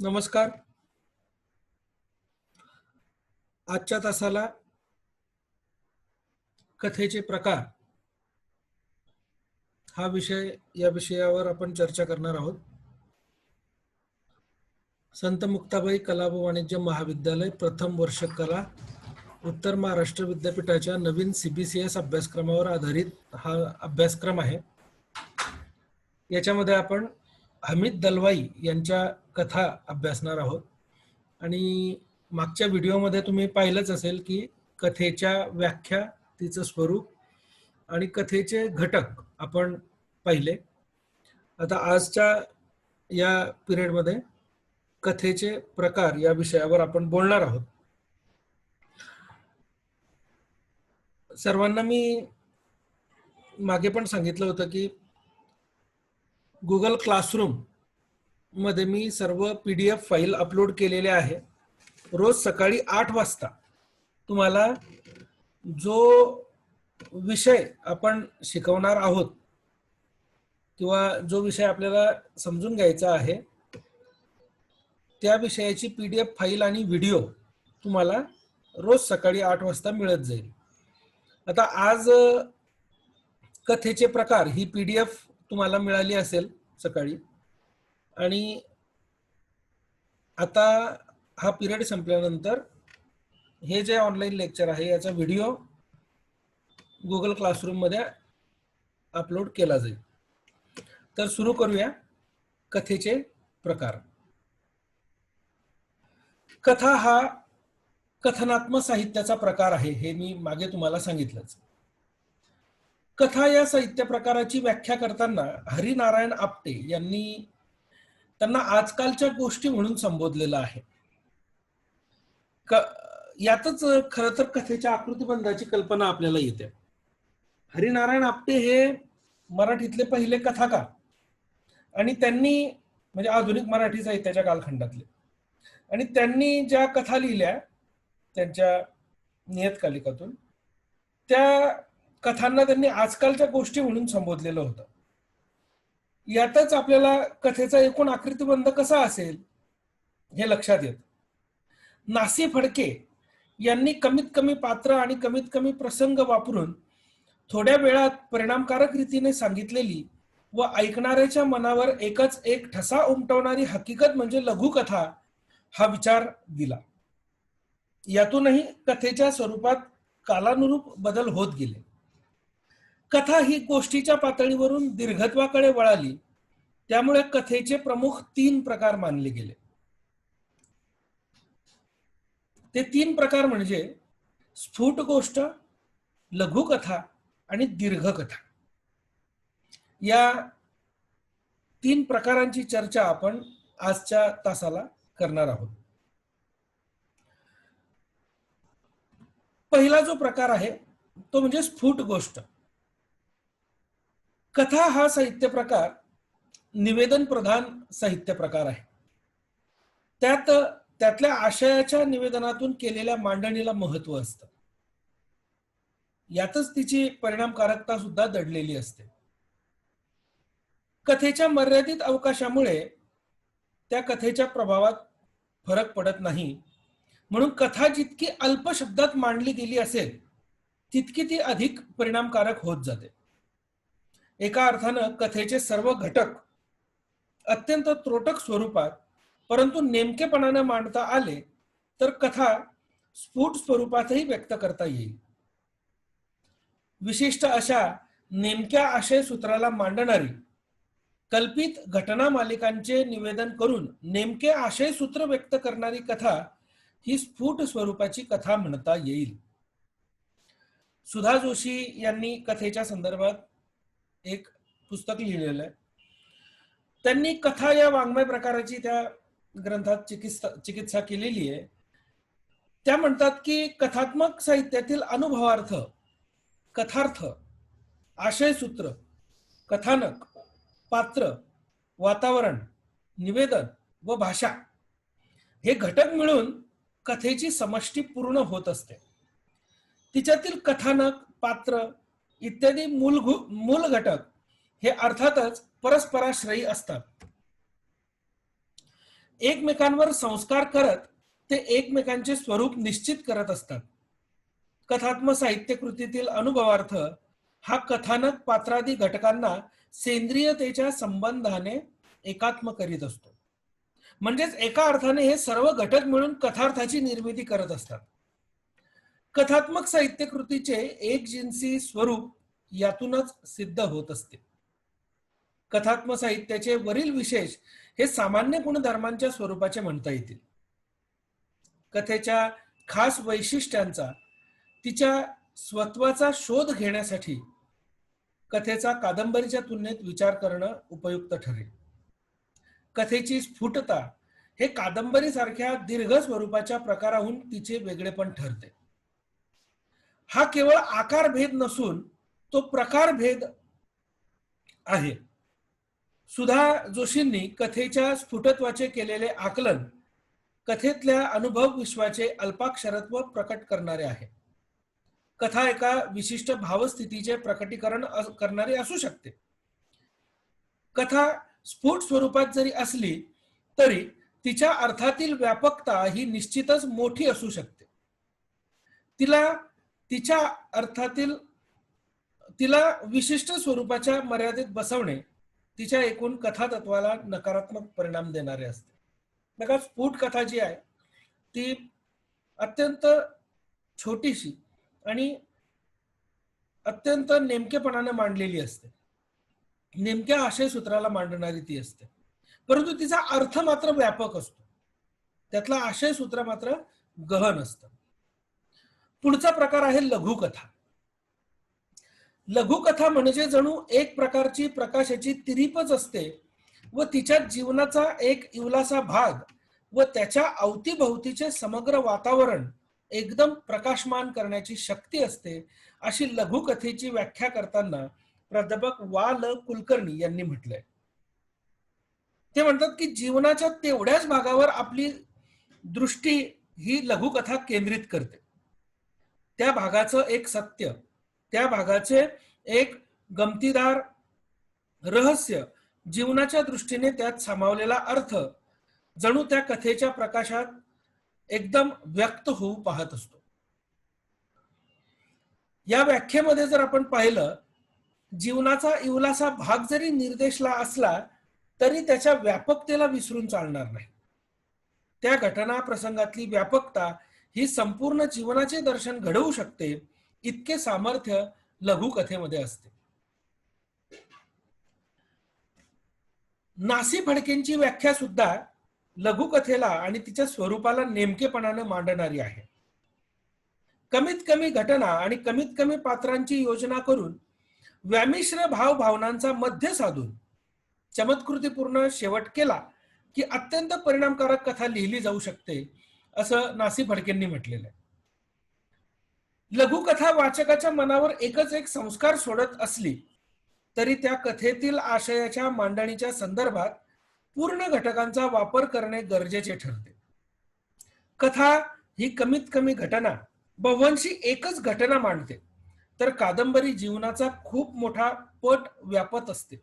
नमस्कार. आजच्या तासाला कथेचे प्रकार हा विषय या विषयावर आपण चर्चा करणार आहोत. संत मुक्ताबाई कला व वाणिज्य महाविद्यालय प्रथम वर्ष कला उत्तर महाराष्ट्र विद्यापीठाच्या नवीन सीबीसीएस अभ्यासक्रमावर आधारित हा अभ्यासक्रम आहे. याच्यामध्ये आपण हमीद दलवाई यांच्या कथा अभ्यासणार आहोत. आणि मागच्या व्हिडिओमध्ये तुम्ही पाहिलंच असेल की कथेच्या व्याख्या तिचं स्वरूप आणि कथेचे घटक आपण पाहिले. आता आजच्या या पिरियडमध्ये कथेचे प्रकार या विषयावर आपण बोलणार आहोत. सर्वांना मी मागे पण सांगितलं होतं की गुगल क्लासरूममध्ये मी सर्व P D F file upload केलेले आहे. रोज सकाळी आठ वाजता तुम्हाला जो विषय आपण शिकवणार आहोत किंवा जो विषय आपल्याला समजून घ्यायचा आहे त्या विषयाची पी डी एफ फाईल आणि व्हिडिओ तुम्हाला रोज सकाळी आठ वाजता मिळत जाईल. आता आज कथेचे प्रकार ही पी डी एफ तुम्हाला मिळाली असेल सकाळी. आणि आता हा पिरियड संपल्यानंतर हे जे ऑनलाईन लेक्चर आहे याचा व्हिडिओ गुगल क्लासरूममध्ये अपलोड केला जाईल. तर सुरू करूया कथेचे प्रकार. कथा हा कथनात्मक साहित्याचा प्रकार आहे हे मी मागे तुम्हाला सांगितलंच. कथा या साहित्य प्रकाराची व्याख्या करताना हरिनारायण आपटे यांनी त्यांना आजकालच्या गोष्टी म्हणून संबोधलेलं आहे. क यातच खर तर कथेच्या आकृतीबंधाची कल्पना आपल्याला येते. हरिनारायण आपटे हे मराठीतले पहिले कथाकार आणि त्यांनी म्हणजे आधुनिक मराठी साहित्याच्या कालखंडातले. आणि त्यांनी ज्या कथा लिहिल्या त्यांच्या नियतकालिकातून त्या कथांना त्यांनी आजकालच्या गोष्टी म्हणून संबोधलेलं होतं. यातच आपल्याला कथेचा एकूण आकृतीबंध कसा असेल हे लक्षात येत. नासी फडके यांनी कमीत कमी पात्र आणि कमीत कमी प्रसंग वापरून थोड्या वेळात परिणामकारक रीतीने सांगितलेली व ऐकणाऱ्याच्या मनावर एकच एक ठसा उमटवणारी हकीकत म्हणजे लघुकथा हा विचार दिला. यातूनही कथेच्या स्वरूपात कालानुरूप बदल होत गेले. कथा ही गोष्टीच्या पातळीवरून दीर्घत्वाकडे वळाली. त्यामुळे कथेचे प्रमुख तीन प्रकार मानले गेले. ते तीन प्रकार म्हणजे स्फुट गोष्ट लघुकथा आणि दीर्घकथा. या तीन प्रकारांची चर्चा आपण आजच्या तासाला करणार आहोत. पहिला जो प्रकार आहे तो म्हणजे स्फुट गोष्ट. कथा हा साहित्य प्रकार निवेदन प्रधान साहित्य प्रकार आहे. त्यात त्यातल्या आशयाच्या निवेदनातून केलेल्या मांडणीला महत्त्व असतं. यातच तिची परिणामकारकता सुद्धा दडलेली असते. कथेच्या मर्यादित अवकाशामुळे त्या कथेच्या प्रभावात फरक पडत नाही. म्हणून कथा जितकी अल्प शब्दात मांडली गेली असेल तितकी ती अधिक परिणामकारक होत जाते. एका अर्थानं कथेचे सर्व घटक अत्यंत त्रोटक स्वरूपात परंतु नेमकेपणाने मांडता आले तर कथा स्फुट स्वरूपातही व्यक्त करता येईल. विशिष्ट अशा नेमक्या आशय सूत्राला मांडणारी कल्पित घटना मालिकांचे निवेदन करून नेमके आशय सूत्र व्यक्त करणारी कथा ही स्फुट स्वरूपाची कथा म्हणता येईल. सुधा जोशी यांनी कथेच्या संदर्भात एक पुस्तक लिहिलेलं आहे. त्यांनी कथा या वाङ्मय प्रकाराची त्या ग्रंथात चिकित्सा चिकित्सा केलेली आहे. त्या म्हणतात की कथात्मक साहित्यातील अनुभवार्थ कथार्थ आशयसूत्र कथानक पात्र वातावरण निवेदन व भाषा हे घटक मिळून कथेची समष्टी पूर्ण होत असते. तिच्यातील कथानक पात्र इत्यादी मूल मूल घटक हे अर्थातच परस्पराश्रयी असतात. एकमेकांवर संस्कार करत ते एकमेकांचे स्वरूप निश्चित करत असतात. कथात्म साहित्य कृतीतील अनुभवार्थ हा कथानक पात्रादी घटकांना सेंद्रियतेच्या संबंधाने एकात्म करीत असतो. म्हणजेच एका अर्थाने हे सर्व घटक मिळून कथार्थाची निर्मिती करत असतात. कथात्मक साहित्य कृतीचे एक जिन्सी स्वरूप यातूनच सिद्ध होत असते. कथात्म साहित्याचे वरील विशेष हे सामान्य गुणधर्मांच्या स्वरूपाचे म्हणता येतील. कथेच्या खास वैशिष्ट्यांचा तिच्या स्वत्वाचा शोध घेण्यासाठी कथेचा कादंबरीच्या तुलनेत विचार करणं उपयुक्त ठरेल. कथेची स्फुटता हे कादंबरीसारख्या दीर्घ स्वरूपाच्या प्रकाराहून तिचे वेगळेपण ठरते. हा केवळ आकार भेद नसून तो प्रकार भेद आहे. सुधा जोशींनी कथेच्या स्फुटत्वाचे केलेले आकलन कथेतल्या अनुभव विश्वाचे अल्पाक्षरत्व प्रकट करणारे आहे. कथा एका विशिष्ट भावस्थितीचे प्रकटीकरण करणारी असू शकते. कथा स्फुट स्वरूपात जरी असली तरी तिच्या अर्थातील व्यापकता ही निश्चितच मोठी असू शकते. तिला तिच्या अर्थातील तिला विशिष्ट स्वरूपाच्या मर्यादेत बसवणे तिच्या एकूण कथातत्वाला नकारात्मक परिणाम देणारे असते. बघा स्फूट कथा जी आहे ती अत्यंत छोटीशी आणि अत्यंत नेमकेपणाने मांडलेली असते. नेमक्या आशय सूत्राला मांडणारी ती असते. परंतु तिचा अर्थ मात्र व्यापक असतो. त्यातला आशय सूत्र मात्र गहन असतं. पुढचा प्रकार आहे लघुकथा. लघुकथा म्हणजे जणू एक प्रकारची प्रकाशाची तिरीपच असते व तिच्या जीवनाचा एक इवलासा भाग व त्याच्या अवतीभोवतीचे समग्र वातावरण एकदम प्रकाशमान करण्याची शक्ती असते अशी लघुकथेची व्याख्या करताना प्राध्यापक वा ल. कुलकर्णी यांनी म्हटलंय. ते म्हणतात की जीवनाच्या तेवढ्याच भागावर आपली दृष्टी ही लघुकथा केंद्रित करते. त्या भागाचं एक सत्य त्या भागाचे एक गमतीदार रहस्य जीवनाच्या दृष्टीने त्यात सामावलेला अर्थ जणू त्या कथेच्या प्रकाशात एकदम व्यक्त होऊ पाहत असतो. या व्याख्येमध्ये जर आपण पाहिलं जीवनाचा इवलासा भाग जरी निर्देशला असला तरी त्याच्या व्यापकतेला विसरून चालणार नाही. त्या घटना प्रसंगातली व्यापकता ही संपूर्ण जीवनाचे दर्शन घडवू शकते इतके सामर्थ्य लघुकथेमध्ये असते. नासी फडकेंची व्याख्या सुद्धा लघुकथेला आणि तिच्या स्वरूपाला नेमकेपणाने मांडणारी आहे. कमीत कमी घटना आणि कमीत कमी पात्रांची योजना करून व्यामिश्र भाव भावनांचा मध्य साधून चमत्कृतीपूर्ण शेवट केला की अत्यंत परिणामकारक कथा लिहिली जाऊ शकते असं नासी फडकेंनी म्हटलेलं आहे. लघुकथा वाचकाच्या मनावर एकच एक संस्कार सोडत असली तरी त्या कथेतील आशयाच्या मांडणीच्या संदर्भात पूर्ण घटकांचा वापर करणे गरजेचे ठरते. कथा ही कमीत कमी घटना बव्हंशी एकच घटना मांडते तर कादंबरी जीवनाचा खूप मोठा पट व्यापत असते.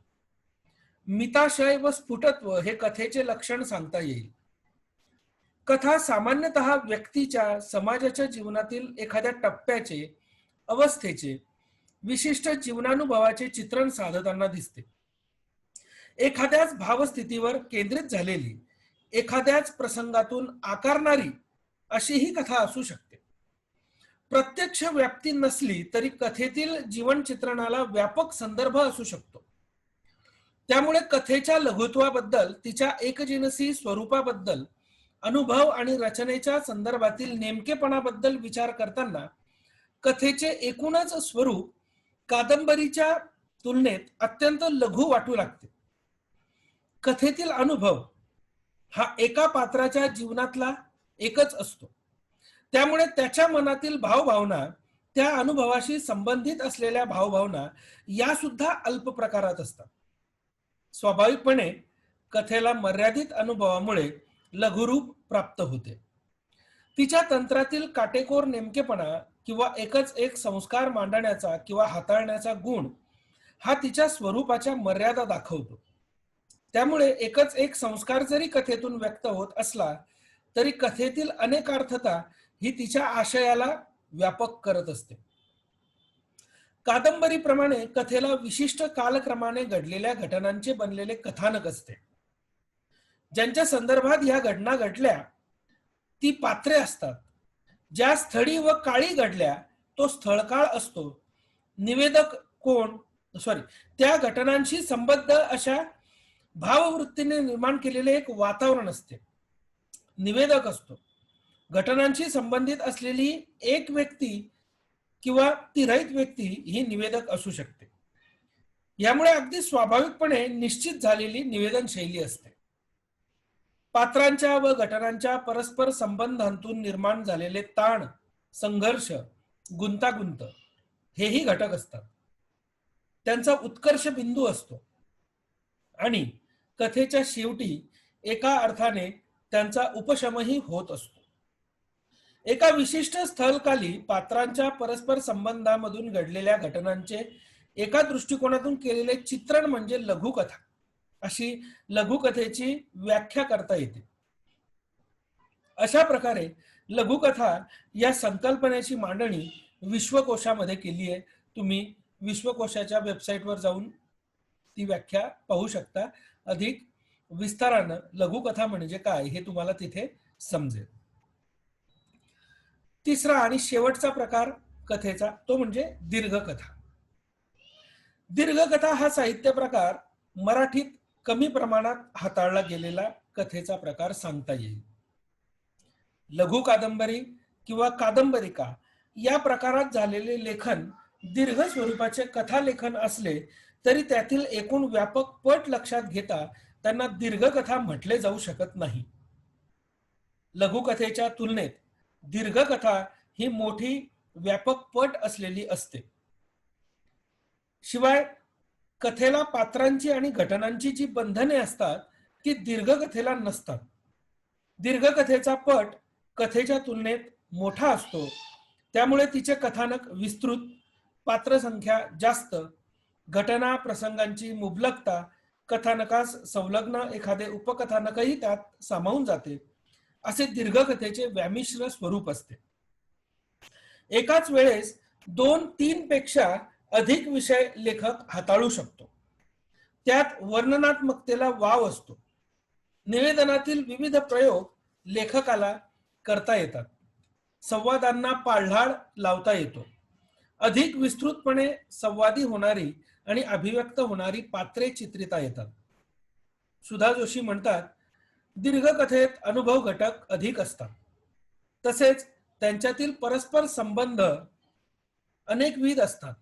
मिताशय व स्फुटत्व हे कथेचे लक्षण सांगता येईल. कथा सामान्यतः व्यक्तीच्या समाजाच्या जीवनातील एखाद्या टप्प्याचे अवस्थेचे विशिष्ट जीवनानुभवाचे चित्रण साधताना दिसते. एखाद्याच भावस्थितीवर केंद्रित झालेली एखाद्याच प्रसंगातून आकारणारी अशी ही कथा असू शकते. प्रत्यक्ष व्याप्ती नसली तरी कथेतील जीवन चित्रणाला व्यापक संदर्भ असू शकतो. त्यामुळे कथेच्या लघुत्वाबद्दल तिच्या एकजिनसी स्वरूपाबद्दल अनुभव आणि रचनेच्या संदर्भातील नेमकेपणाबद्दल विचार करताना कथेचे एकूणच स्वरूप कादंबरीच्या तुलनेत अत्यंत लघु वाटू लागते. कथेतील अनुभव हा एका पात्राच्या जीवनातला एकच असतो. त्यामुळे त्याच्या मनातील भावभावना त्या अनुभवाशी संबंधित असलेल्या भावभावना या सुद्धा अल्प प्रकारात असतात. स्वाभाविकपणे कथेला मर्यादित अनुभवामुळे लघुरूप प्राप्त होते. तिच्या तंत्रातील काटेकोर नेमकेपणा किंवा एकच एक संस्कार मांडण्याचा किंवा हाताळण्याचा गुण हा तिच्या स्वरूपाच्या मर्यादा दाखवतो. त्यामुळे एकच एक संस्कार जरी कथेतून व्यक्त होत असला तरी कथेतील अनेकार्थता ही तिच्या आशयाला व्यापक करत असते. कादंबरीप्रमाणे कथेला विशिष्ट कालक्रमाने घडलेल्या घटनांचे बनलेले कथानक असते. ज्यांच्या संदर्भात ह्या घटना घडल्या ती पात्रे असतात. ज्या स्थळी व काळी घडल्या तो स्थळकाळ असतो. निवेदक कोण? सॉरी त्या घटनांशी संबद्ध अशा भाववृत्तीने निर्माण केलेले एक वातावरण असते. निवेदक असतो. घटनांशी संबंधित असलेली एक व्यक्ती किंवा ती रहित व्यक्ती ही निवेदक असू शकते. यामुळे अगदी स्वाभाविकपणे निश्चित झालेली निवेदन शैली असते. पात्रांच्या व घटनांच्या परस्पर संबंधांतून निर्माण झालेले ताण संघर्ष गुंतागुंत हेही घटक असतात. त्यांचा उत्कर्ष बिंदू असतो. आणि कथेच्या शेवटी एका अर्थाने त्यांचा उपशमही होत असतो. एका विशिष्ट स्थलकाली पात्रांच्या परस्पर संबंधामधून घडलेल्या घटनांचे एका दृष्टिकोनातून केलेले चित्रण म्हणजे लघुकथा. अशी लघुकथेची व्याख्या करता येते. अशा प्रकारे लघुकथा या संकल्पनेची मांडणी विश्वकोशामध्ये केली आहे. तुम्ही विश्वकोशाच्या वेबसाईटवर जाऊन ती व्याख्या पाहू शकता. अधिक विस्तारानं लघुकथा म्हणजे काय हे तुम्हाला तिथे समजेल. तिसरा आणि शेवटचा प्रकार कथेचा तो म्हणजे दीर्घकथा. दीर्घकथा हा साहित्य प्रकार मराठीत कमी प्रमाणात हाताळला गेलेला कथेचा प्रकार सांगता येईल. लघु कादंबरी किंवा कादंबरिका या प्रकारात झालेले लेखन दीर्घ स्वरूपाचे कथालेखन असले तरी त्यातील एकूण व्यापक पट लक्षात घेता त्यांना दीर्घकथा म्हटले जाऊ शकत नाही. लघुकथेच्या तुलनेत दीर्घकथा ही मोठी व्यापक पट असलेली असते. शिवाय कथेला पात्रांची आणि घटनांची जी बंधने असतात ती दीर्घकथेला नसतात. दीर्घकथेचा पट कथेच्या तुलनेत मोठा असतो. त्यामुळे तिचे कथानक विस्तृत पात्रसंख्या जास्त घटना प्रसंगांची मुबलकता कथानकास संलग्न एखादे उपकथानकही त्यात सामावून जाते. असे दीर्घकथेचे व्यामिश्र स्वरूप असते. एकाच वेळेस दोन तीन पेक्षा अधिक विषय लेखक हाताळू शकतो. त्यात वर्णनात्मकतेला वाव असतो. निवेदनातील विविध प्रयोग लेखकाला करता येतात. संवादांना पाळढाळ लावता येतो. अधिक विस्तृतपणे संवादी होणारी आणि अभिव्यक्त होणारी पात्रे चित्रिता येतात. सुधा जोशी म्हणतात दीर्घकथेत अनुभव घटक अधिक असतात. तसेच त्यांच्यातील परस्पर संबंध अनेकविध असतात.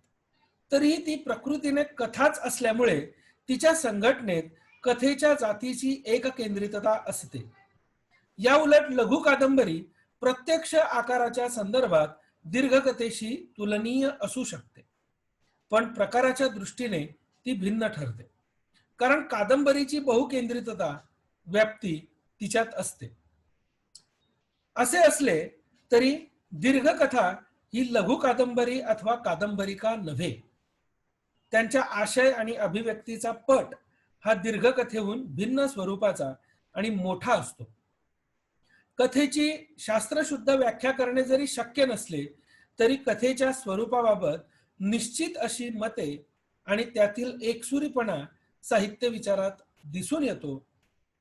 तरीही ती प्रकृतीने कथाच असल्यामुळे तिच्या संघटनेत कथेच्या जातीची एक केंद्रितता असते. या उलट लघु कादंबरी प्रत्यक्ष आकाराच्या संदर्भात दीर्घकथेशी तुलनीय असू शकते पण प्रकाराच्या दृष्टीने ती भिन्न ठरते. कारण कादंबरीची बहुकेंद्रितता व्याप्ती तिच्यात असते. असे असले तरी दीर्घकथा ही लघु कादंबरी अथवा कादंबरिका नव्हे. त्यांच्या आशय आणि अभिव्यक्तीचा पट हा दीर्घकथेहून भिन्न स्वरूपाचा आणि मोठा असतो. कथेची शास्त्रशुद्ध व्याख्या करणे जरी शक्य नसले तरी कथेच्या स्वरूपाबाबत निश्चित अशी मते आणि त्यातील एकसुरीपणा साहित्य विचारात दिसून येतो.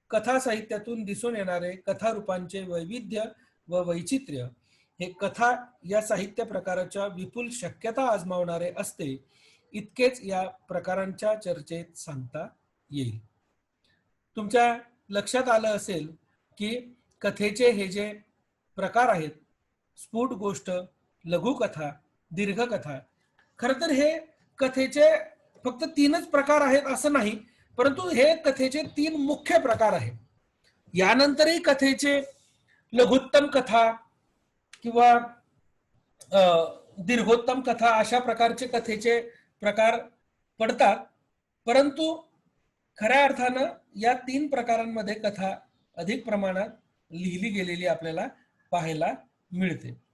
कथा साहित्यातून दिसून येणारे कथारूपांचे वैविध्य व वैचित्र्य हे कथा या साहित्य प्रकाराच्या विपुल शक्यता आजमावणारे असते इतकेच या प्रकारांच्या चर्चेत सांगता येईल. तुमच्या लक्षात आलं असेल की कथेचे हे जे प्रकार आहेत स्फुट गोष्ट लघुकथा दीर्घकथा खर तर हे कथेचे फक्त तीनच प्रकार आहेत असं नाही परंतु हे कथेचे तीन मुख्य प्रकार आहेत. यानंतरही कथेचे लघुत्तम कथा किंवा दीर्घोत्तम कथा अशा प्रकारचे कथेचे प्रकार पडतात. परंतु खऱ्या अर्थानं या तीन प्रकारांमध्ये कथा अधिक प्रमाणात लिहिली गेलेली आपल्याला पाहायला मिळते.